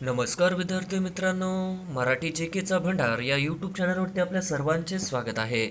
नमस्कार विद्यार्थी मित्रांनो मराठी जे केचा भंडार या यूट्यूब चॅनलवरती आपल्या सर्वांचे स्वागत आहे.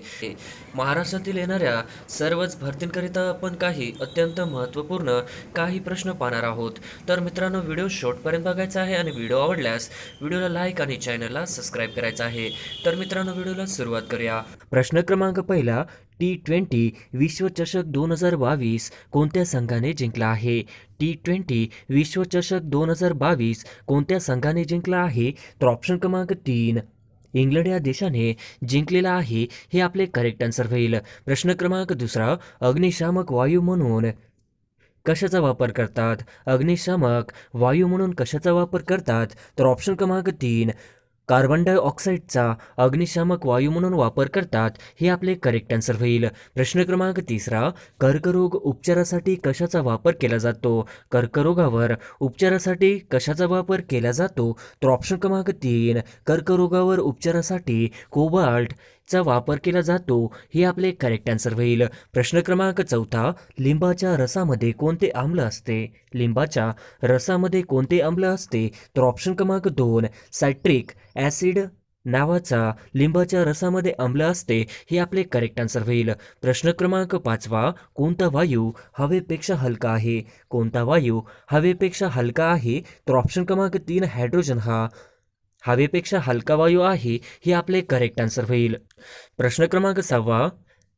महाराष्ट्रातील येणाऱ्या सर्वच भरतींकरिता आपण काही अत्यंत महत्त्वपूर्ण काही प्रश्न पाहणार आहोत. तर मित्रांनो व्हिडिओ शॉर्टपर्यंत बघायचा आहे आणि व्हिडिओ आवडल्यास व्हिडिओला लाईक आणि चॅनलला सबस्क्राईब करायचा आहे. तर मित्रांनो व्हिडिओला सुरुवात करूया. प्रश्न क्रमांक पहिला टी ट्वेंटी विश्वचषक दोन हजार बावीस कोणत्या संघाने जिंकला आहे? टी ट्वेंटी विश्वचषक दोन हजार बावीस कोणत्या संघाने जिंकला आहे? तर ऑप्शन क्रमांक तीन. इंग्लंड या देशाने जिंकलेला आहे हे आपले करेक्ट आन्सर होईल. प्रश्न क्रमांक दुसरा अग्निशामक वायू म्हणून कशाचा वापर करतात? अग्निशामक वायू म्हणून कशाचा वापर करतात? तर ऑप्शन क्रमांक तीन कार्बन डायऑक्साईडचा अग्निशामक वायू म्हणून वापर करतात हे आपले करेक्ट आन्सर होईल. प्रश्न क्रमांक तिसरा कर्करोग उपचारासाठी कशाचा वापर केला जातो? कर्करोगावर उपचारासाठी कशाचा वापर केला जातो? तर ऑप्शन क्रमांक तीन कर्करोगावर उपचारासाठी कोबाल्ट चा वापर केला जातो हे आपले करेक्ट आन्सर होईल. प्रश्न क्रमांक चौथा लिंबाच्या रसामध्ये कोणते आम्ल असते? लिंबाच्या रसामध्ये कोणते आम्ल असते? तर ऑप्शन क्रमांक दोन सायट्रिक ॲसिड नावाचा लिंबाच्या रसामध्ये आम्ल असते हे आपले करेक्ट आन्सर होईल. प्रश्न क्रमांक पाचवा कोणता वायू हवेपेक्षा हलका आहे? कोणता वायू हवेपेक्षा हलका आहे? तर ऑप्शन क्रमांक तीन हायड्रोजन हा हवेपेक्षा हलका वायू आहे हे आपले करेक्ट आन्सर होईल. प्रश्न क्रमांक सहावा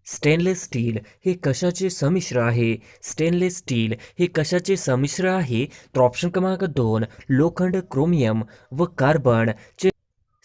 स्टेनलेस स्टील हे कशाचे संमिश्र आहे? स्टेनलेस स्टील हे कशाचे संमिश्र आहे? तर ऑप्शन क्रमांक दोन लोखंड क्रोमियम व कार्बनचे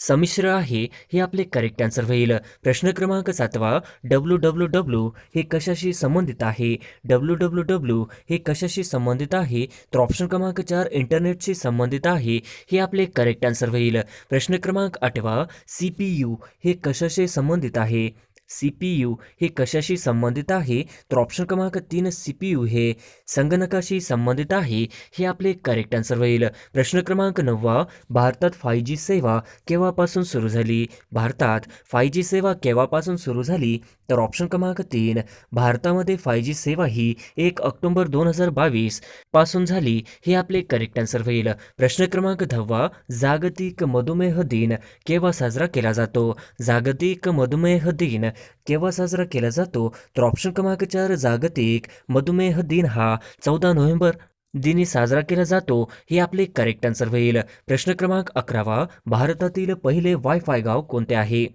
संमिश्र आहे हे आपले करेक्ट आन्सर होईल प्रश्न क्रमांक सातवा डब्ल्यू डब्ल्यू डब्ल्यू हे कशाशी संबंधित आहे? डब्ल्यू डब्ल्यू डब्ल्यू हे कशाशी संबंधित आहे? तर ऑप्शन क्रमांक चार इंटरनेटशी संबंधित आहे हे आपले करेक्ट आन्सर होईल प्रश्न क्रमांक आठवा सी पी यू हे कशाशी संबंधित आहे? सी पी यू हे कशाशी संबंधित आहे? तर ऑप्शन क्रमांक तीन सी पी यू हे संगणकाशी संबंधित आहे हे आपले करेक्ट आन्सर होईल. प्रश्न क्रमांक नववा भारतात फाय जी सेवा केव्हापासून सुरू झाली? भारतात फाय जी सेवा केव्हापासून सुरू झाली? तर ऑप्शन क्रमांक तीन भारतामध्ये फाय जी सेवा ही एक ऑक्टोबर दोन हजार बावीसपासून झाली हे आपले करेक्ट आन्सर होईल. प्रश्न क्रमांक दहावा जागतिक मधुमेह दिन केव्हा साजरा केला जातो? जागतिक मधुमेह दिन केव्हा साजरा केला जातो? तर ऑप्शन क्रमांक चार जागतिक मधुमेह दिन हा चौदा नोव्हेंबर दिनी साजरा केला जातो. हे आपले करेक्ट आन्सर होईल. प्रश्न क्रमांक अकरावा भारतातील पहिले वायफाय गाव कोणते आहे?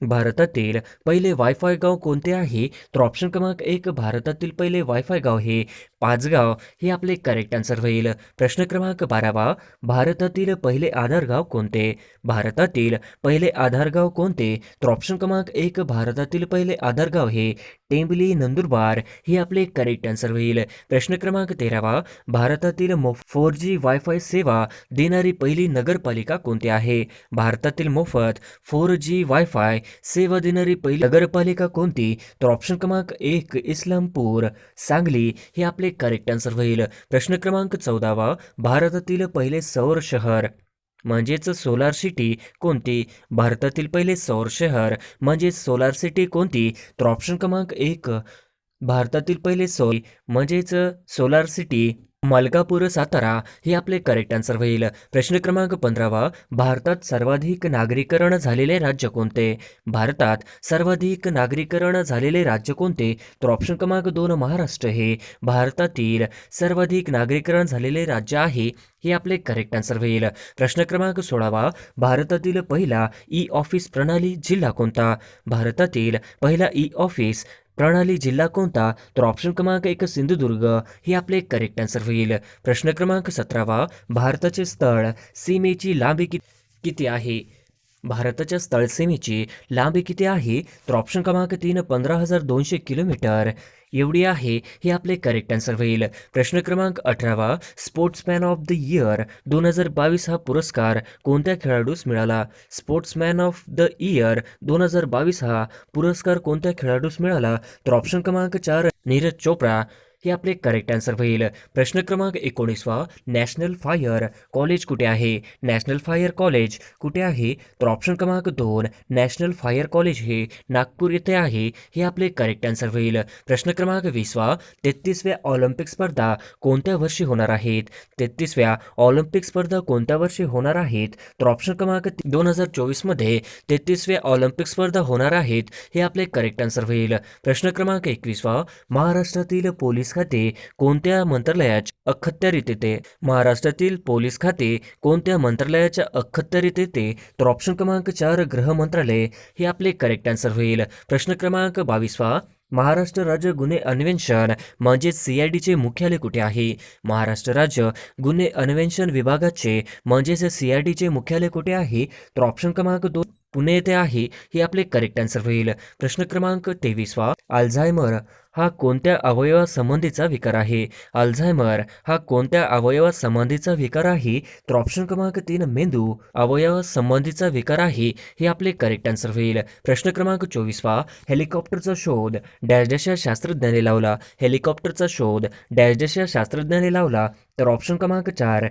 भारतातील पहिले वायफाय गाव कोणते आहे? तर ऑप्शन क्रमांक एक भारतातील पहिले वायफाय गाव हे पाचगाव हे आपले करेक्ट आन्सर होईल. प्रश्न क्रमांक बारावा भारतातील पहिले आधार गाव कोणते? भारतातील पहिले आधार गाव कोणते? तर ऑप्शन क्रमांक एक भारतातील पहिले आधार गाव हे टेंबली नंदुरबार हे आपले करेक्ट आन्सर होईल. प्रश्न क्रमांक तेरावा भारतातील फोर जी वायफाय सेवा देणारी पहिली नगरपालिका कोणती आहे? भारतातील मोफत फोर जी वायफाय सेवा देणारी पहिली नगरपालिका कोणती? तर ऑप्शन क्रमांक एक इस्लामपूर. सांगली हे आपले करेक्ट आन्सर होईल. प्रश्न क्रमांक चौदावा भारतातील पहिले सौर शहर. म्हणजेच सोलार सिटी कोणती? भारतातील पहिले सौर शहर. म्हणजेच सोलार सिटी कोणती? तर ऑप्शन क्रमांक एक भारतातील पहिले सौर म्हणजेच सोलार सिटी. मलकापूर सातारा हे आपले करेक्ट आन्सर होईल. प्रश्न क्रमांक पंधरावा भारतात सर्वाधिक नागरीकरण झालेले राज्य कोणते? भारतात सर्वाधिक नागरीकरण झालेले राज्य कोणते? तर ऑप्शन क्रमांक दोन महाराष्ट्र हे भारतातील सर्वाधिक नागरीकरण झालेले राज्य आहे हे आपले करेक्ट आन्सर होईल. प्रश्न क्रमांक सोळावा भारतातील पहिला ई ऑफिस प्रणाली जिल्हा कोणता? भारतातील पहिला ई ऑफिस प्रणाली जिल्हा कोणता? तर ऑप्शन क्रमांक एक सिंधुदुर्ग. हे आपले करेक्ट आन्सर होईल. प्रश्न क्रमांक सतरावा. भारताचे स्थळ सीमेची लांबी कि किती आहे? भारताच्या स्थळ सीमेची लांबी किती आहे? तर ऑप्शन क्रमांक तीन पंधरा हजार दोनशे किलोमीटर. एवढी आहे हे आपले करेक्ट आन्सर होईल. प्रश्न क्रमांक अठरावा स्पोर्ट्समॅन ऑफ द इयर दोन हजार बावीस हा पुरस्कार कोणत्या खेळाडूस मिळाला? स्पोर्ट्समॅन ऑफ द इयर दोन हजार बावीस हा पुरस्कार कोणत्या खेळाडूस मिळाला? तर ऑप्शन क्रमांक चार नीरज चोप्रा. हे आपले करेक्ट आन्सर होईल. प्रश्न क्रमांक एकोणीसवा नॅशनल फायर कॉलेज कुठे आहे? नॅशनल फायर कॉलेज कुठे आहे? तर ऑप्शन क्रमांक दोन नॅशनल फायर कॉलेज हे नागपूर येथे आहे. हे आपले करेक्ट आन्सर होईल. प्रश्न क्रमांक वीसवा तेहतीसव्या ऑलिम्पिक स्पर्धा कोणत्या वर्षी होणार आहेत? तेहतीसव्या ऑलिम्पिक स्पर्धा कोणत्या वर्षी होणार आहेत? तर ऑप्शन क्रमांक दोन हजार चोवीसमध्ये तेहतीसव्या ऑलिम्पिक स्पर्धा होणार आहेत. हे आपले करेक्ट आन्सर होईल. प्रश्न क्रमांक एकवीसवा महाराष्ट्रातील पोलीस पोलीस खाते कोणत्या मंत्रालयाच्या अखत्यारीत येते? महाराष्ट्रातील पोलीस खाते कोणत्या मंत्रालयाच्या अखत्यारीत येते? तर ऑप्शन क्रमांक चार गृह मंत्रालय. हे आपले करेक्ट आन्सर होईल. प्रश्न क्रमांक बावीसवा. महाराष्ट्र राज्य गुन्हे अन्वेषण म्हणजेच सी आय डीचे मुख्यालय कुठे आहे? महाराष्ट्र राज्य गुन्हे अन्वेषण विभागाचे म्हणजेच सी आय डीचे मुख्यालय कुठे आहे? तर ऑप्शन क्रमांक दोन पुणे येथे आहे हे आपले करेक्ट आन्सर होईल. प्रश्न क्रमांक तेवीसवा अल्झायमर हा कोणत्या अवयवासंबंधीचा विकार आहे? अल्झायमर हा कोणत्या अवयवासंबंधीचा विकार आहे? तर ऑप्शन क्रमांक तीन मेंदू अवयवासंबंधीचा विकार आहे हे आपले करेक्ट आन्सर होईल. प्रश्न क्रमांक चोवीसवा हेलिकॉप्टरचा शोध. डॅश डॅश या शास्त्रज्ञाने लावला. हेलिकॉप्टरचा शोध. डॅश डॅश या शास्त्रज्ञाने लावला. तर ऑप्शन क्रमांक चार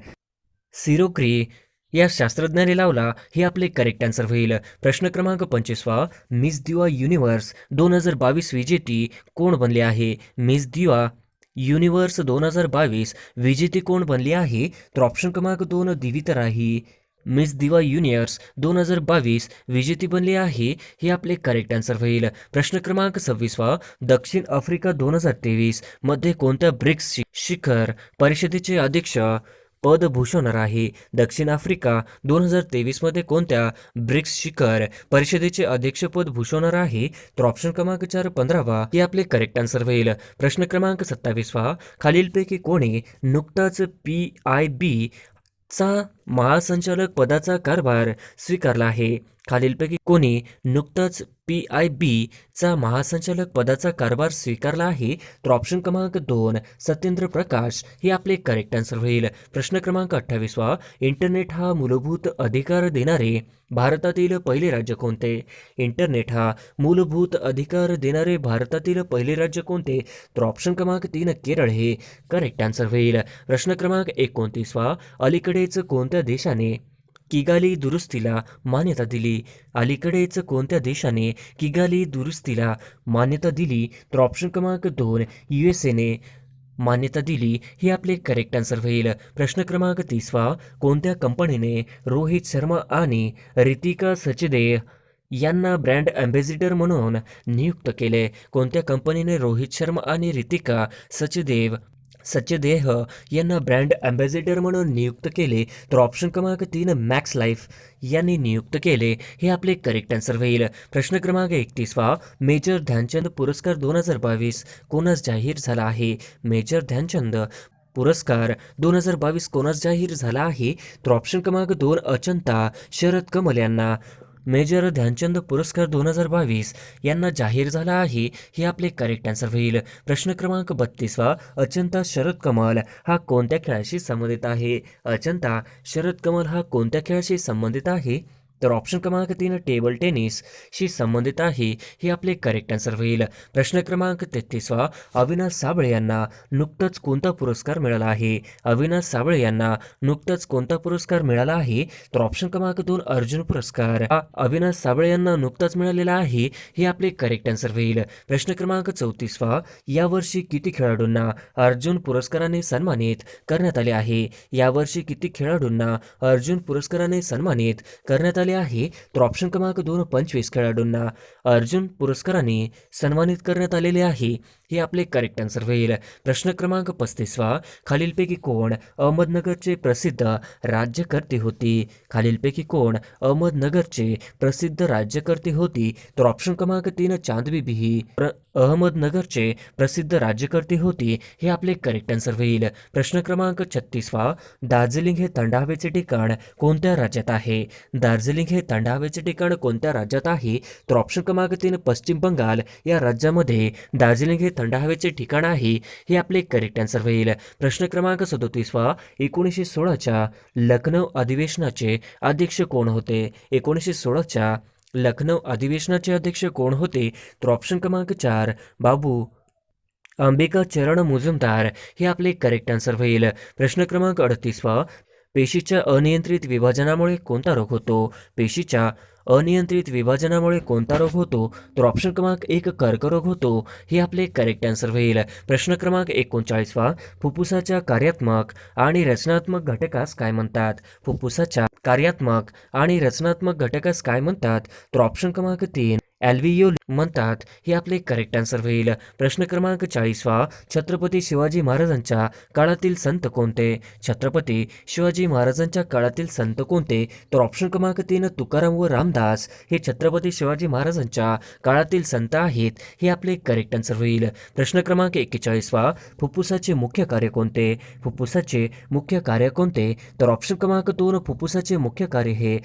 सिरोक्री या शास्त्रज्ञाने लावला हे आपले करेक्ट आन्सर होईल. प्रश्न क्रमांक पंचवीसवा मिस दिवा युनिव्हर्स दोन हजार बावीस विजेती कोण बनले आहे? मिस दिवा युनिव्हर्स दोन हजार बावीस विजेती कोण बनली आहे? तर ऑप्शन क्रमांक दोन दिवित राही. मिस दिवा युनियर्स दोन हजार बावीस विजेती बनली आहे हे आपले करेक्ट आन्सर होईल. प्रश्न क्रमांक सव्वीसवा दक्षिण आफ्रिका दोन हजार तेवीसमध्ये कोणत्या ब्रिक्स शि- शिखर परिषदेचे अध्यक्ष पद भूषवणार आहे दक्षिण आफ्रिका दोन हजार तेवीसमध्ये कोणत्या ब्रिक्स शिखर परिषदेचे अध्यक्षपद भूषवणार आहे तर ऑप्शन क्रमांक चार पंधरावा हे आपले करेक्ट आन्सर होईल. प्रश्न क्रमांक सत्तावीसवा खालीलपैकी कोणी नुकताच पी आय बी चा महासंचालक पदाचा कारभार स्वीकारला आहे. खालीलपैकी कोणी नुकताच पी आय बी चा महासंचालक पदाचा कारभार स्वीकारला आहे तर ऑप्शन क्रमांक दोन सत्येंद्र प्रकाश हे आपले करेक्ट आन्सर होईल. प्रश्न क्रमांक अठ्ठावीसवा इंटरनेट हा मूलभूत अधिकार देणारे भारतातील पहिले राज्य कोणते? इंटरनेट हा मूलभूत अधिकार देणारे भारतातील पहिले राज्य कोणते? तर ऑप्शन क्रमांक तीन केरळ हे करेक्ट आन्सर होईल. प्रश्न क्रमांक एकोणतीसवा अलीकडेच कोणत्या देशाने किगाली दुरुस्तीला मान्यता दिली? अलीकडेच कोणत्या देशाने किगाली दुरुस्तीला मान्यता दिली? तर ऑप्शन क्रमांक दोन यू एस एने मान्यता दिली. हे आपले करेक्ट आन्सर होईल. प्रश्न क्रमांक तीसवा कोणत्या कंपनीने रोहित शर्मा आणि रितिका सचदेव यांना ब्रँड अँबॅसिडर म्हणून नियुक्त केले? कोणत्या कंपनीने रोहित शर्मा आणि रितिका सचदेव सचदेह यांना ब्रँड अँबॅसेडर म्हणून नियुक्त केले तर ऑप्शन क्रमांक तीन मॅक्स लाईफ यांनी नियुक्त केले. हे आपले करेक्ट आन्सर होईल. प्रश्न क्रमांक एकतीसवा मेजर ध्यानचंद पुरस्कार दोन हजार बावीस कोणास जाहीर झाला आहे? मेजर ध्यानचंद पुरस्कार दोन हजार बावीस कोणास जाहीर झाला आहे? तर ऑप्शन क्रमांक दोन अचंता शरद कमल यांना. मेजर ध्यानचंद पुरस्कार दोन हजार बावीस यांना जाहीर झाला आहे. हे आपले करेक्ट आन्सर होईल. प्रश्न क्रमांक बत्तीसवा अचंता शरद कमल हा कोणत्या खेळाशी संबंधित आहे? अचंता शरद कमल हा कोणत्या खेळाशी संबंधित आहे? तर ऑप्शन क्रमांक तीन टेबल टेनिसशी संबंधित आहे हे आपले करेक्ट आन्सर होईल. प्रश्न क्रमांक तेहतीसवा अविनाश साबळे यांना नुकताच कोणता पुरस्कार मिळाला आहे? अविनाश साबळे यांना नुकताच कोणता पुरस्कार मिळाला आहे? तर ऑप्शन क्रमांक दोन अर्जुन पुरस्कार. हा अविनाश साबळे यांना नुकताच मिळालेला आहे हे आपले करेक्ट आन्सर होईल. प्रश्न क्रमांक चौतीसवा यावर्षी किती खेळाडूंना अर्जुन पुरस्काराने सन्मानित करण्यात आले आहे? यावर्षी किती खेळाडूंना अर्जुन पुरस्काराने सन्मानित करण्यात आले आहे. तर ऑप्शन क्रमांक दोन पंचवीस खेळाडूंना अर्जुन पुरस्काराने सन्मानित करण्यात आलेले आहे. हे आपले करेक्ट आन्सर होईल प्रश्न क्रमांक पस्तीसवा. खालीलपैकी कोण अहमदनगरचे प्रसिद्ध राज्यकर्ते होती? खालीलपैकी कोण अहमदनगरचे प्रसिद्ध राज्यकर्ते होती? तर ऑप्शन क्रमांक तीन चांदबी बिही प्र अहमदनगरचे प्रसिद्ध राज्यकर्ते होती. हे आपले करेक्ट आन्सर होईल प्रश्न क्रमांक छत्तीसवा. दार्जिलिंग हे थंड हवेचे ठिकाण कोणत्या राज्यात आहे? दार्जिलिंग हे थंड हवेचे ठिकाण कोणत्या राज्यात आहे? तर ऑप्शन क्रमांक तीन पश्चिम बंगाल या राज्यामध्ये दार्जिलिंग हे थंड हवेचे ठिकाण आहे हे आपले करेक्ट आन्सर होईल. प्रश्न क्रमांक सदोतीसवा एकोणीसशे सोळाच्या लखनौ अधिवेशनाचे अध्यक्ष कोण होते? एकोणीसशे सोळाच्या लखनौ अधिवेशनाचे अध्यक्ष कोण होते? तर ऑप्शन क्रमांक चार बाबू अंबिका चरण मुजुमदार हे आपले करेक्ट आन्सर होईल. प्रश्न क्रमांक अडतीसवा पेशीच्या अनियंत्रित विभाजनामुळे कोणता रोग होतो? पेशीच्या अनियंत्रित विभाजनामुळे कोणता रोग होतो? तर ऑप्शन क्रमांक एक कर्करोग होतो. हे आपले करेक्ट आन्सर होईल. प्रश्न क्रमांक एकोणचाळीसवा फुफ्फुसाच्या कार्यात्मक आणि रचनात्मक घटकास काय म्हणतात? फुफ्फुसाच्या कार्यात्मक आणि रचनात्मक घटकास काय म्हणतात? तर ऑप्शन क्रमांक तीन ॲल्विओल म्हणतात हे आपले करेक्ट आन्सर होईल. प्रश्न क्रमांक चाळीसवा छत्रपती शिवाजी महाराजांच्या काळातील संत कोणते? छत्रपती शिवाजी महाराजांच्या काळातील संत कोणते? तर ऑप्शन क्रमांक तीन तुकाराम व रामदास. हे छत्रपती शिवाजी महाराजांच्या काळातील संत आहेत. हे आपले करेक्ट आन्सर होईल. प्रश्न क्रमांक एक्केचाळीसवा फुफ्फुसाचे मुख्य कार्य कोणते? फुफ्फुसाचे मुख्य कार्य कोणते? तर ऑप्शन क्रमांक दोन फुफ्फुसाचे मुख्य कार्य हे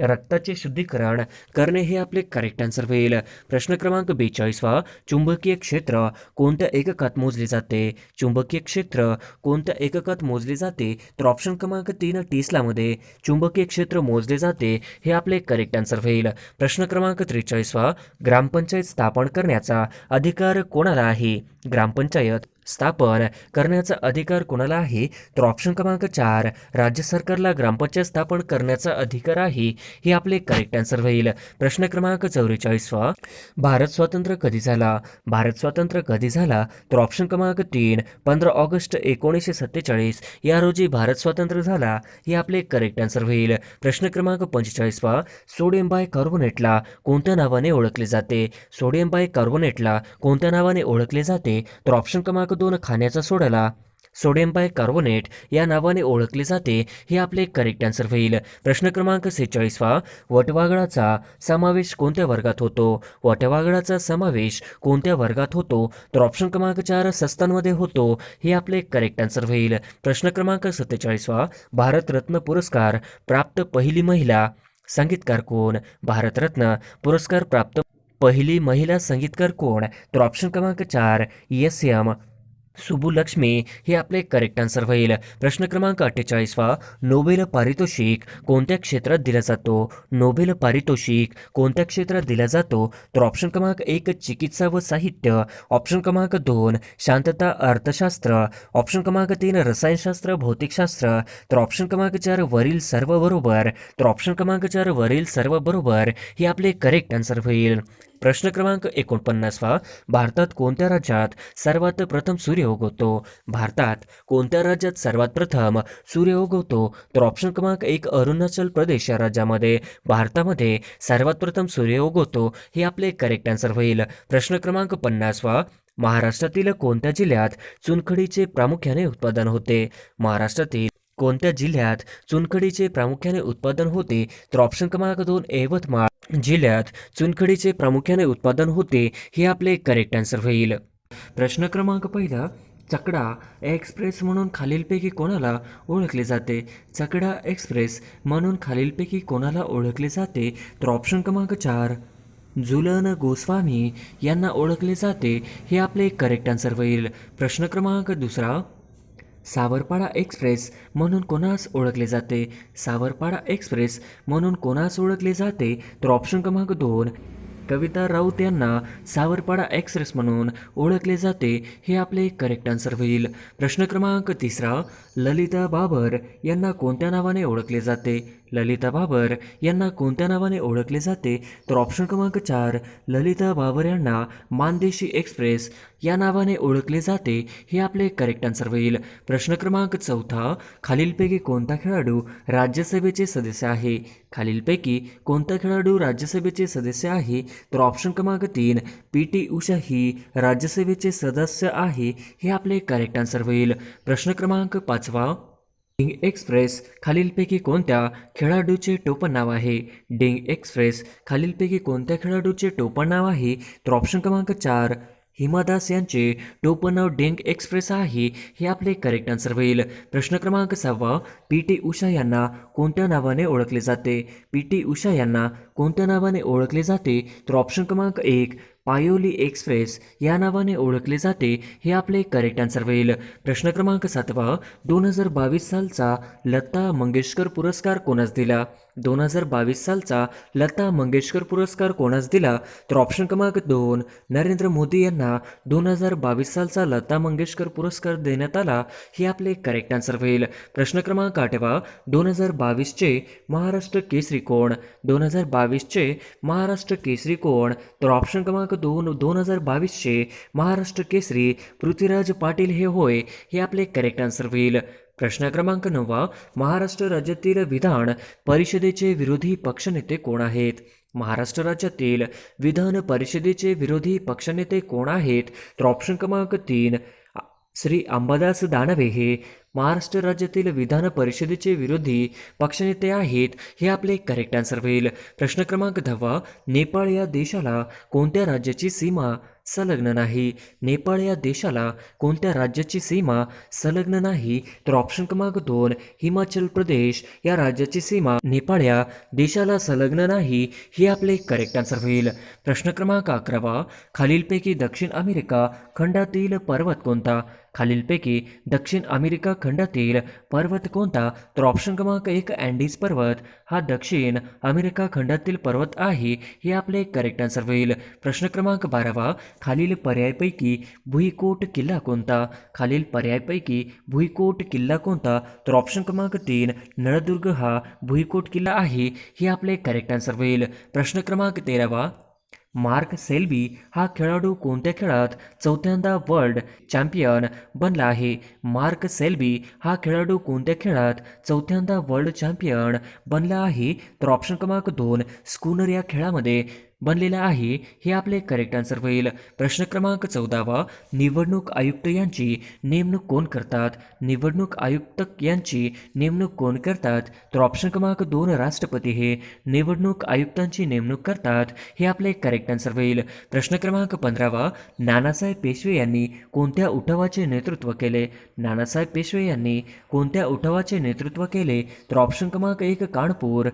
रक्ताचे शुद्धीकरण करणे हे आपले करेक्ट आन्सर होईल. प्रश्न क्रमांक बेचाळीसवा चुंबकीय क्षेत्र कोणत्या एककात मोजले जाते? चुंबकीय क्षेत्र कोणत्या एककात मोजले जाते? तर ऑप्शन क्रमांक तीन टेस्लामध्ये चुंबकीय क्षेत्र मोजले जाते हे आपले करेक्ट आन्सर होईल. प्रश्न क्रमांक त्रेचाळीसवा ग्रामपंचायत स्थापन करण्याचा अधिकार कोणाला आहे? ग्रामपंचायत स्थापन करण्याचा अधिकार कोणाला आहे तर ऑप्शन क्रमांक चार राज्य सरकारला ग्रामपंचायत स्थापन करण्याचा अधिकार आहे हे आपले करेक्ट आन्सर होईल. प्रश्न क्रमांक चौवेचाळीसवा भारत स्वातंत्र्य कधी झाला? भारत स्वातंत्र्य कधी झाला? तर ऑप्शन क्रमांक तीन पंधरा ऑगस्ट एकोणीसशे सत्तेचाळीस या रोजी भारत स्वातंत्र्य झाला हे आपले करेक्ट आन्सर होईल. प्रश्न क्रमांक पंचेचाळीसवा सोडियम बाय कार्बोनेटला कोणत्या नावाने ओळखले जाते? सोडियम बाय कार्बोनेटला कोणत्या नावाने ओळखले जाते? तर ऑप्शन क्रमांक दोन खाण्याचा सोडला सोडियम बाय कार्बोनेट या नावाने ओळखले जाते हे आपले करेक्ट आन्सर होईल. प्रश्न क्रमांक सेहेचाळीसवा वटवागळाचा समावेश कोणत्या वर्गात होतो? वटवागळाचा समावेश कोणत्या वर्गात होतो? तर ऑप्शन क्रमांक चार सस्तांमध्ये होतो हे आपले करेक्ट आन्सर होईल. प्रश्न क्रमांक सत्तेचाळीसवा भारतरत्न पुरस्कार प्राप्त पहिली महिला संगीतकार कोण? भारतरत्न पुरस्कार प्राप्त पहिली महिला संगीतकार कोण? तर ऑप्शन क्रमांक चार एस एम सुबुलक्ष्मी हे आपले करेक्ट आन्सर होईल. प्रश्न क्रमांक अठ्ठेचाळीसवा नोबेल पारितोषिक कोणत्या क्षेत्रात दिला जातो? नोबेल पारितोषिक कोणत्या क्षेत्रात दिला जातो? तर ऑप्शन क्रमांक एक चिकित्सा व साहित्य. ऑप्शन क्रमांक दोन शांतता अर्थशास्त्र. ऑप्शन क्रमांक तीन रसायनशास्त्र भौतिकशास्त्र. तर ऑप्शन क्रमांक चार वरील सर्व बरोबर. तर ऑप्शन क्रमांक चार वरील सर्व बरोबर. हे आपले करेक्ट आन्सर होईल. प्रश्न क्रमांक एकोणपन्नासवा भारतात कोणत्या राज्यात सर्वात प्रथम सूर्य उगवतो? भारतात कोणत्या राज्यात सर्वात प्रथम सूर्य उगवतो? तर ऑप्शन क्रमांक एक अरुणाचल प्रदेश या राज्यामध्ये भारतामध्ये सर्वात प्रथम सूर्य उगवतो हे आपले करेक्ट आन्सर होईल. प्रश्न क्रमांक पन्नासवा महाराष्ट्रातील कोणत्या जिल्ह्यात चुनखडीचे प्रामुख्याने उत्पादन होते? महाराष्ट्रातील कोणत्या जिल्ह्यात चुनखडीचे प्रामुख्याने उत्पादन होते? तर ऑप्शन क्रमांक दोन यवतमाळ जिल्ह्यात चुनखडीचे प्रामुख्याने उत्पादन होते हे आपले करेक्ट आन्सर होईल. प्रश्न क्रमांक पहिला चकडा एक्सप्रेस म्हणून खालीलपैकी कोणाला ओळखले जाते? चकडा एक्सप्रेस म्हणून खालीलपैकी कोणाला ओळखले जाते? तर ऑप्शन क्रमांक चार झुलन गोस्वामी यांना ओळखले जाते हे आपले करेक्ट आन्सर होईल. प्रश्न क्रमांक दुसरा सावरपाडा एक्सप्रेस म्हणून कोणास ओळखले जाते? सावरपाडा एक्सप्रेस म्हणून कोणास ओळखले जाते? तर ऑप्शन क्रमांक दोन कविता राऊत यांना सावरपाडा एक्सप्रेस म्हणून ओळखले जाते हे आपले करेक्ट आन्सर होईल. प्रश्न क्रमांक तिसरा ललिता बाबर यांना कोणत्या नावाने ओळखले जाते? ललिता बाबर यांना कोणत्या नावाने ओळखले जाते? तर ऑप्शन क्रमांक चार ललिता बाबर यांना मानदेशी एक्सप्रेस या नावाने ओळखले जाते हे आपले करेक्ट आन्सर होईल. प्रश्न क्रमांक चौथा खालीलपैकी कोणता खेळाडू राज्यसभेचे सदस्य आहे? खालीलपैकी कोणता खेळाडू राज्यसभेचे सदस्य आहे? तर ऑप्शन क्रमांक तीन पी टी उषा ही राज्यसभेचे सदस्य आहे हे आपले करेक्ट आन्सर होईल. प्रश्न क्रमांक पाचवा डिंग एक्सप्रेस खालीलपैकी कोणत्या खेळाडूचे टोपण नाव आहे? डिंग एक्सप्रेस खालीलपैकी कोणत्या खेळाडूचे टोपण नाव आहे? तर ऑप्शन क्रमांक चार हिमादास यांचे टोपण नाव डेंग एक्सप्रेस आहे हे आपले करेक्ट आन्सर होईल. प्रश्न क्रमांक सहावा पी टी उषा यांना कोणत्या नावाने ओळखले जाते? पी टी उषा यांना कोणत्या नावाने ओळखले जाते? तर ऑप्शन क्रमांक एक पायोली एक्सप्रेस या नावाने ओळखले जाते हे आपले करेक्ट आन्सर होईल प्रश्न क्रमांक सातवा दोन हजार बावीस सालचा लता मंगेशकर पुरस्कार कोणास दिला? दोन हजार बावीस सालचा लता मंगेशकर पुरस्कार कोणास दिला? तर ऑप्शन क्रमांक दोन नरेंद्र मोदी यांना दोन हजार बावीस सालचा लता मंगेशकर पुरस्कार देण्यात आला हे आपले करेक्ट आन्सर होईल. प्रश्न क्रमांक आठवा दोन हजार बावीसचे महाराष्ट्र केसरी कोण? दोन हजार बावीसचे महाराष्ट्र केसरी कोण? तर ऑप्शन क्रमांक दोन दोन हजार बावीसचे महाराष्ट्र केसरी पृथ्वीराज पाटील हे होय हे आपले करेक्ट आन्सर होईल. प्रश्न क्रमांक नववा महाराष्ट्र राज्यातील विधान परिषदेचे विरोधी पक्षनेते कोण आहेत? महाराष्ट्र राज्यातील विधान परिषदेचे विरोधी पक्षनेते कोण आहेत? तर ऑप्शन क्रमांक तीन श्री अंबादास दानवे हे. महाराष्ट्र राज्यातील विधान परिषदेचे विरोधी पक्षनेते आहेत हे आपले करेक्ट आन्सर होईल. प्रश्न क्रमांक दहावा नेपाळ या देशाला कोणत्या राज्याची सीमा संलग्न नाही? नेपाळ या देशाला कोणत्या राज्याची सीमा संलग्न नाही? तर ऑप्शन क्रमांक दोन हिमाचल प्रदेश या राज्याची सीमा नेपाळ या देशाला संलग्न नाही हे आपले करेक्ट आन्सर होईल. प्रश्न क्रमांक अकरावा खालीलपैकी दक्षिण अमेरिका खंडातील पर्वत कोणता? खालीलपैकी दक्षिण अमेरिका खंडातील पर्वत कोणता? तर ऑप्शन क्रमांक एक अँडीज पर्वत. हा दक्षिण अमेरिका खंडातील पर्वत आहे हे आपले करेक्ट आन्सर होईल. प्रश्न क्रमांक बारावा. खालील पर्यायपैकी भुईकोट किल्ला कोणता? खालील पर्यायपैकी भुईकोट किल्ला कोणता? तर ऑप्शन क्रमांक तीन नळदुर्ग हा भुईकोट किल्ला आहे हे आपले करेक्ट आन्सर होईल. प्रश्न क्रमांक तेरावा. मार्क सेल्बी हा खेळाडू कोणत्या खेळात चौथ्यांदा वर्ल्ड चॅम्पियन बनला आहे? मार्क सेल्बी हा खेळाडू कोणत्या खेळात चौथ्यांदा वर्ल्ड चॅम्पियन बनला आहे? तर ऑप्शन क्रमांक दोन स्कूनर या खेळामध्ये बनलेला आहे हे आपले करेक्ट आन्सर होईल. प्रश्न क्रमांक चौदावा निवडणूक आयुक्त यांची नेमणूक कोण करतात? निवडणूक आयुक्त यांची नेमणूक कोण करतात? तर ऑप्शन क्रमांक दोन राष्ट्रपती हे निवडणूक आयुक्तांची नेमणूक करतात हे आपले करेक्ट आन्सर होईल. प्रश्न क्रमांक पंधरावा नानासाहेब पेशवे यांनी कोणत्या उठावाचे नेतृत्व केले? नानासाहेब पेशवे यांनी कोणत्या उठावाचे नेतृत्व केले? तर ऑप्शन क्रमांक एक कानपूर.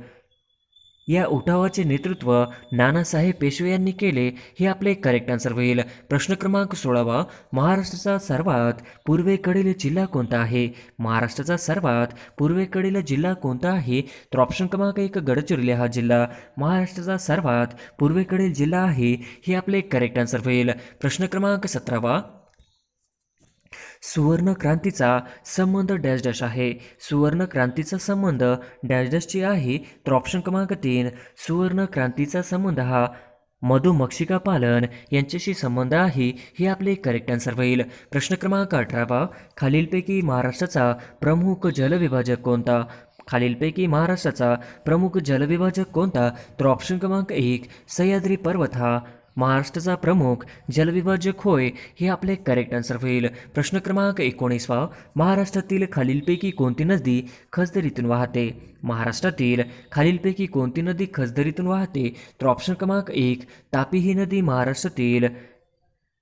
या उठावाचे नेतृत्व नानासाहेब पेशवे यांनी केले हे आपले करेक्ट आन्सर होईल. प्रश्न क्रमांक सोळावा महाराष्ट्राचा सर्वात पूर्वेकडील जिल्हा कोणता आहे? महाराष्ट्राचा सर्वात पूर्वेकडील जिल्हा कोणता आहे? तर ऑप्शन क्रमांक एक गडचिरोली हा जिल्हा. महाराष्ट्राचा सर्वात पूर्वेकडील जिल्हा आहे हे आपले करेक्ट आन्सर होईल. प्रश्न क्रमांक सतरावा सुवर्ण क्रांतीचा संबंध डॅश डॅश आहे. सुवर्ण क्रांतीचा संबंध डॅश डॅशची आहे. तर ऑप्शन क्रमांक तीन सुवर्ण क्रांतीचा संबंध हा मधुमक्षिका पालन यांच्याशी संबंध आहे हे आपले करेक्ट आन्सर होईल. प्रश्न क्रमांक अठरावा खालीलपैकी महाराष्ट्राचा प्रमुख जलविभाजक कोणता? खालीलपैकी महाराष्ट्राचा प्रमुख जलविभाजक कोणता? तर ऑप्शन क्रमांक एक सह्याद्री पर्वत हा महाराष्ट्राचा प्रमुख जलविभाजक होय हे आपले करेक्ट आन्सर होईल. प्रश्न क्रमांक एकोणीसवा. महाराष्ट्रातील खालीलपैकी कोणती नदी खसदरीतून वाहते? महाराष्ट्रातील खालीलपैकी कोणती नदी खसदरीतून वाहते? तर ऑप्शन क्रमांक एक तापी ही नदी महाराष्ट्रातील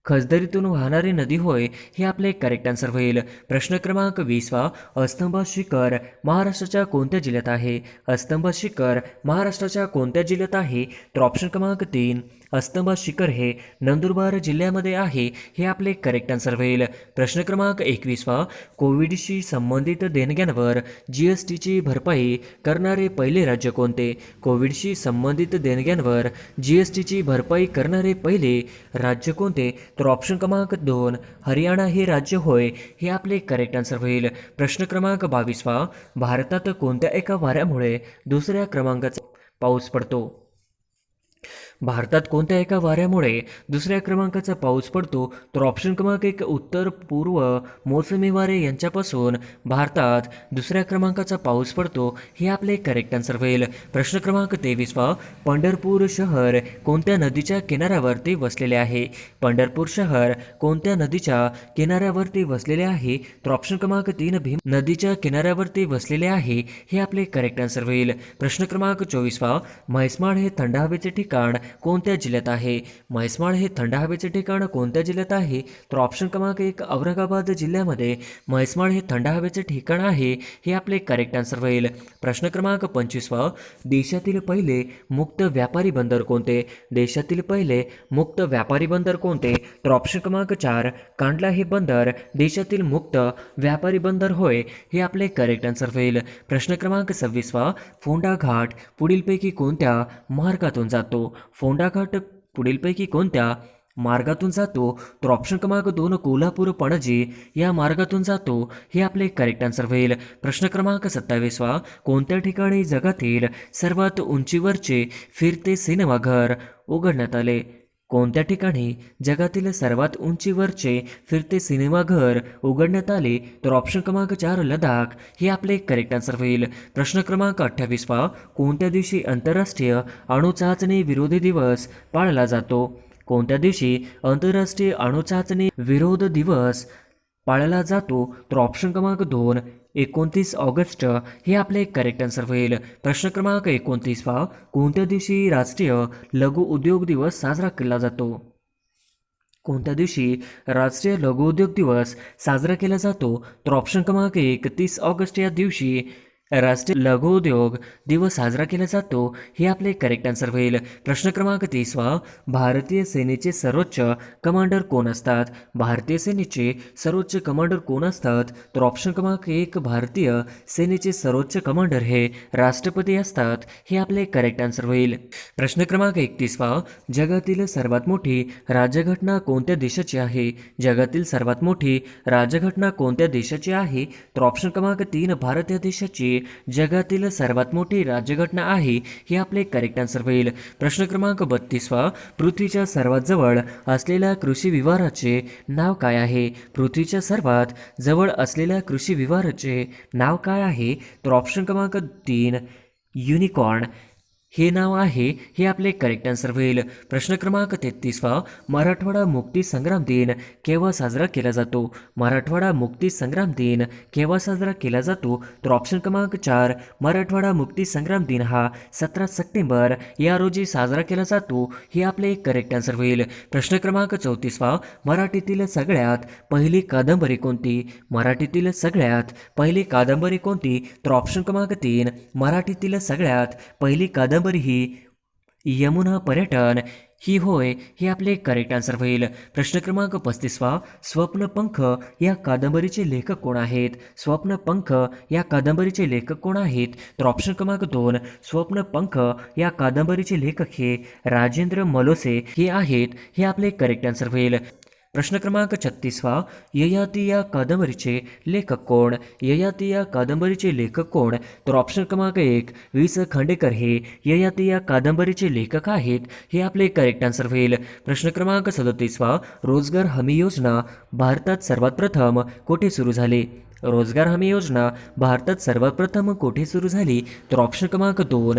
खसदरीतून वाहणारी नदी होय हे आपले करेक्ट आन्सर होईल. प्रश्न क्रमांक वीसवा. अस्तंभ शिखर महाराष्ट्राच्या कोणत्या जिल्ह्यात आहे? अस्तंभ शिखर महाराष्ट्राच्या कोणत्या जिल्ह्यात आहे? तर ऑप्शन क्रमांक तीन अस्तंबा शिखर हे नंदुरबार जिल्ह्यामध्ये आहे हे आपले करेक्ट आन्सर होईल. प्रश्न क्रमांक एकवीसवा कोविडशी संबंधित देणग्यांवर जी एस टीची भरपाई करणारे पहिले राज्य कोणते? कोविडशी संबंधित देणग्यांवर जी एस टीची भरपाई करणारे पहिले राज्य कोणते? तर ऑप्शन क्रमांक दोन हरियाणा हे राज्य होय हे आपले करेक्ट आन्सर होईल. प्रश्न क्रमांक बावीसवा भारतात कोणत्या एका वाऱ्यामुळे दुसऱ्या क्रमांकाचा पाऊस पडतो? भारतात कोणत्या एका वाऱ्यामुळे दुसऱ्या क्रमांकाचा पाऊस पडतो? तर ऑप्शन क्रमांक एक उत्तर पूर्व मोसमी वारे यांच्यापासून भारतात दुसऱ्या क्रमांकाचा पाऊस पडतो हे आपले करेक्ट आन्सर होईल. प्रश्न क्रमांक तेवीसवा पंढरपूर शहर कोणत्या नदीच्या किनाऱ्यावरती वसलेले आहे? पंढरपूर शहर कोणत्या नदीच्या किनाऱ्यावरती वसलेले आहे? तर ऑप्शन क्रमांक तीन भीम नदीच्या किनाऱ्यावरती वसलेले आहे हे आपले करेक्ट आन्सर होईल. प्रश्न क्रमांक चोवीसवा म्हैसमाळ हे थंड हवेचे ठिकाण कोणत्या जिल्ह्यात आहे? म्हैसमाळ हे थंड हवेचे ठिकाण कोणत्या जिल्ह्यात आहे? तर ऑप्शन क्रमांक एक औरंगाबाद जिल्ह्यामध्ये म्हैसमाळ हे थंड हवेचे ठिकाण आहे हे आपले करेक्ट आन्सर होईल. प्रश्न क्रमांक पंचवीसवा देशातील पहिले मुक्त व्यापारी बंदर कोणते? देशातील पहिले मुक्त व्यापारी बंदर कोणते? तर ऑप्शन क्रमांक चार कांडला हे बंदर देशातील मुक्त व्यापारी बंदर होय हे आपले करेक्ट आन्सर होईल. प्रश्न क्रमांक सव्वीसवा फोंडा घाट पुढीलपैकी कोणत्या मार्गातून जातो? फोंडा घाट पुढीलपैकी कोणत्या? मार्गातून जातो. तर ऑप्शन क्रमांक दोन कोल्हापूर पणजी. या मार्गातून जातो. हे आपले करेक्ट आन्सर होईल. प्रश्न क्रमांक सत्तावीसवा कोणत्या ठिकाणी जगातील सर्वात उंचीवरचे फिरते सिनेमाघर? उघडण्यात आले. कोणत्या ठिकाणी जगातील सर्वात उंचीवरचे फिरते सिनेमाघर उघडण्यात आले तर ऑप्शन क्रमांक चार लडाख. हे आपले करेक्ट आन्सर होईल. प्रश्न क्रमांक अठ्ठावीसवा कोणत्या दिवशी आंतरराष्ट्रीय अणुचाचणी विरोधी दिवस पाळला जातो? कोणत्या दिवशी आंतरराष्ट्रीय अणुचाचणी विरोध दिवस पाळला जातो तर ऑप्शन क्रमांक दोन एकोणतीस ऑगस्ट हे आपले करेक्ट आन्सर होईल. प्रश्न क्रमांक एकोणतीस एकोणतीसवा कोणत्या दिवशी राष्ट्रीय लघु उद्योग दिवस साजरा केला जातो? कोणत्या दिवशी राष्ट्रीय लघु उद्योग दिवस साजरा केला जातो? तर ऑप्शन क्रमांक एक तीस ऑगस्ट या दिवशी राष्ट्रीय लघु उद्योग दिवस साजरा केला जातो हे आपले करेक्ट आन्सर होईल. प्रश्न क्रमांक तीसवा भारतीय सेनेचे सर्वोच्च कमांडर कोण असतात? भारतीय सेनेचे सर्वोच्च कमांडर कोण असतात? तर ऑप्शन क्रमांक एक भारतीय सेनेचे सर्वोच्च कमांडर हे राष्ट्रपती असतात हे आपले करेक्ट आन्सर होईल. प्रश्न क्रमांक एकतीसवा जगातील सर्वात मोठी राज्यघटना कोणत्या देशाची आहे? जगातील सर्वात मोठी राज्यघटना कोणत्या देशाची आहे? तर ऑप्शन क्रमांक तीन भारत या देशाची जगातील सर्वात मोठी राज्यघटना आहे हे आपले करेक्ट आन्सर होईल. प्रश्न क्रमांक बत्तीसवा पृथ्वीच्या सर्वात जवळ असलेल्या कृषी विवाराचे नाव काय आहे? पृथ्वीच्या सर्वात जवळ असलेल्या कृषी विवाराचे नाव काय आहे? तर ऑप्शन क्रमांक तीन युनिकॉर्न हे नाव आहे हे आपले करेक्ट आन्सर होईल. प्रश्न क्रमांक तेहतीसवा मराठवाडा मुक्ती संग्राम दिन केव्हा साजरा केला जातो? मराठवाडा मुक्ती संग्राम दिन केव्हा साजरा केला जातो? तर ऑप्शन क्रमांक चार मराठवाडा मुक्ती संग्राम दिन हा सतरा सप्टेंबर या रोजी साजरा केला जातो हे आपले करेक्ट आन्सर होईल. प्रश्न क्रमांक चौतीसवा मराठीतील सगळ्यात पहिली कादंबरी कोणती? मराठीतील सगळ्यात पहिली कादंबरी कोणती? तर ऑप्शन क्रमांक तीन मराठीतील सगळ्यात पहिली कादंबरी ही यमुना पर्यटन. ही होय हे आपले करेक्ट आन्सर होईल. प्रश्न क्रमांक पस्तीसवा स्वप्नपंख या कादंबरीचे लेखक कोण आहेत? स्वप्नपंख या कादंबरीचे लेखक कोण आहेत? तर ऑप्शन क्रमांक दोन स्वप्नपंख या कादंबरीचे लेखक हे राजेंद्र मलोसे हे आहेत. हे आपले करेक्ट आन्सर होईल. प्रश्न क्रमांक छत्तीसवा ययाती या कादंबरीचे लेखक कोण? ययाती या कादंबरीचे लेखक कोण? तर ऑप्शन क्रमांक एक वि स खांडेकर हे ययाती या कादंबरीचे लेखक आहेत हे आपले करेक्ट आन्सर होईल. प्रश्न क्रमांक सदतीसवा रोजगार हमी योजना भारतात सर्वात प्रथम कोठे सुरू झाली? रोजगार हमी योजना भारतात सर्वात प्रथम कोठे सुरू झाली? तर ऑप्शन क्रमांक दोन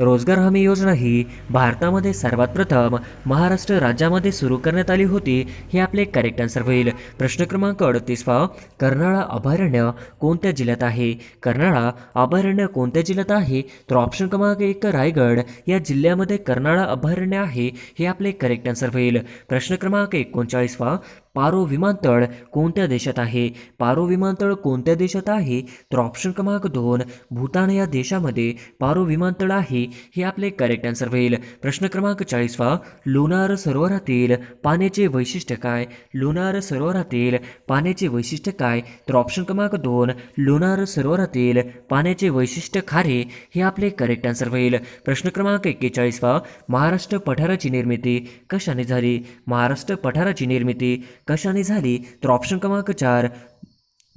रोजगार हमी योजना ही भारतामध्ये सर्वात प्रथम महाराष्ट्र राज्यामध्ये सुरू करण्यात आली होती हे आपले करेक्ट आन्सर होईल. प्रश्न क्रमांक अडतीसवा कर्नाळा अभयारण्य कोणत्या जिल्ह्यात आहे? कर्नाळा अभयारण्य कोणत्या जिल्ह्यात आहे? तर ऑप्शन क्रमांक एक रायगड. या जिल्ह्यामध्ये कर्नाळा अभयारण्य आहे हे आपले करेक्ट आन्सर होईल. प्रश्न क्रमांक एकोणचाळीसवा पारो विमानतळ कोणत्या देशात आहे? पारो विमानतळ कोणत्या देशात आहे? तर ऑप्शन क्रमांक दोन भूतान या देशामध्ये पारो विमानतळ आहे हे आपले करेक्ट आन्सर होईल. प्रश्न क्रमांक चाळीसवा लोणार सरोवरातील पाण्याचे वैशिष्ट्य काय? लोणार सरोवरातील पाण्याचे वैशिष्ट्य काय? तर ऑप्शन क्रमांक दोन लोणार सरोवरातील पाण्याचे वैशिष्ट्य खारे हे आपले करेक्ट आन्सर होईल. प्रश्न क्रमांक एक्केचाळीसवा महाराष्ट्र पठाराची निर्मिती कशाने झाली? महाराष्ट्र पठाराची निर्मिती कशाने झाली? तर ऑप्शन क्रमांक चार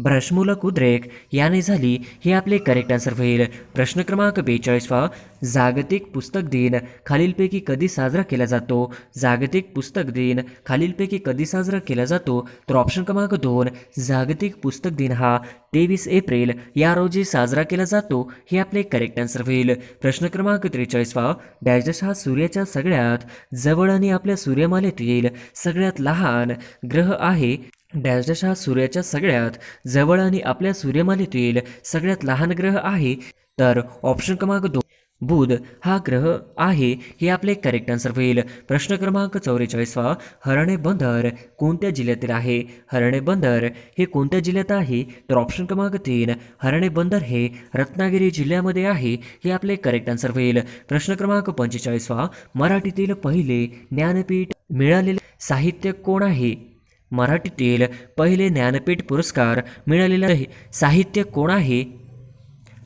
भ्रष्मूलक उद्रेक याने झाली हे आपले करेक्ट आन्सर होईल. प्रश्न क्रमांक बेचाळीसवा जागतिक पुस्तक दिन. खालीलपैकी कधी साजरा केला जातो? जागतिक पुस्तक दिन. खालीलपैकी कधी साजरा केला जातो? तर ऑप्शन क्रमांक दोन जागतिक पुस्तक दिन हा तेवीस एप्रिल. या रोजी साजरा केला जातो हे आपले करेक्ट आन्सर होईल. प्रश्न क्रमांक त्रेचाळीसवा डॅश हा सूर्याच्या सगळ्यात जवळ आणि आपल्या सूर्यमालेतील सगळ्यात लहान ग्रह आहे डॅश डॅश हा सूर्याच्या सगळ्यात जवळ आणि आपल्या सूर्यमालेतील सगळ्यात लहान ग्रह आहे. तर ऑप्शन क्रमांक दोन बुध हा ग्रह आहे हे आपले करेक्ट आन्सर होईल. प्रश्न क्रमांक चौवेचाळीसवा हरणे बंदर कोणत्या जिल्ह्यातील आहे? हरणे बंदर हे कोणत्या जिल्ह्यात आहे? तर ऑप्शन क्रमांक तीन हरणे बंदर हे रत्नागिरी जिल्ह्यामध्ये आहे हे आपले करेक्ट आन्सर होईल. प्रश्न क्रमांक पंचेचाळीसवा मराठीतील पहिले ज्ञानपीठ मिळालेले साहित्य कोण आहे? मराठीतील पहिले ज्ञानपीठ पुरस्कार मिळालेले साहित्य कोण आहे?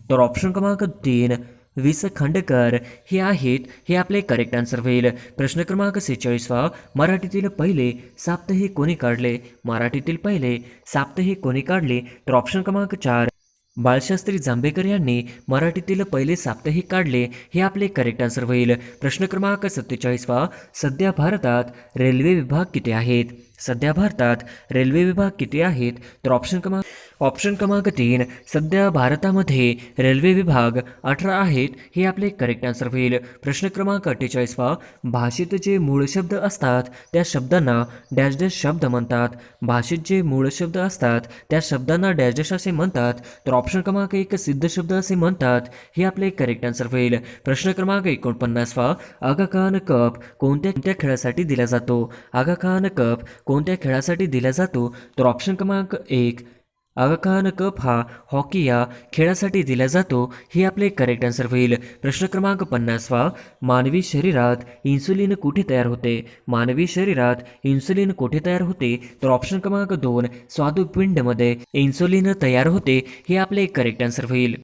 तर ऑप्शन क्रमांक तीन वि स खांडेकर. हे आहेत हे आपले करेक्ट आन्सर होईल. प्रश्न क्रमांक सेहेचाळीसवा मराठीतील पहिले साप्ताहिक कोणी काढले? मराठीतील पहिले साप्ताहिक कोणी काढले? तर ऑप्शन क्रमांक चार बाळशास्त्री जांभेकर यांनी मराठीतील पहिले साप्ताहिक काढले? हे आपले करेक्ट आन्सर होईल. प्रश्न क्रमांक सत्तेचाळीसवा सध्या भारतात रेल्वे विभाग किती आहेत? सध्या भारतात रेल्वे विभाग किती आहेत? तर ऑप्शन क्रमांक ऑप्शन क्रमांक तीन सध्या भारतामध्ये रेल्वे विभाग अठरा आहेत हे आपले करेक्ट आन्सर होईल. प्रश्न क्रमांक अठ्ठेचाळीसवा भाषेत जे मूळ शब्द असतात त्या शब्दांना डॅश डॅश शब्द म्हणतात. भाषेत जे मूळ शब्द असतात त्या शब्दांना डॅश डॅश असे म्हणतात. तर ऑप्शन क्रमांक एक सिद्ध शब्द असे म्हणतात हे आपले करेक्ट आन्सर होईल. प्रश्न क्रमांक एकोणपन्नासवा आगा खान कप कोणत्या कोणत्या खेळासाठी दिला जातो? आगा खान कप कोणत्या खेळासाठी दिला जातो? तर ऑप्शन क्रमांक एक आगा खान कप हा हॉकी या खेळासाठी दिला जातो हे आपले करेक्ट आन्सर होईल. प्रश्न क्रमांक पन्नासवा मानवी शरीरात इन्सुलिन कुठे तयार होते? मानवी शरीरात इन्सुलिन कुठे तयार होते? तर ऑप्शन क्रमांक दोन स्वादुपिंडमध्ये इन्सुलिन तयार होते हे आपले करेक्ट आन्सर होईल.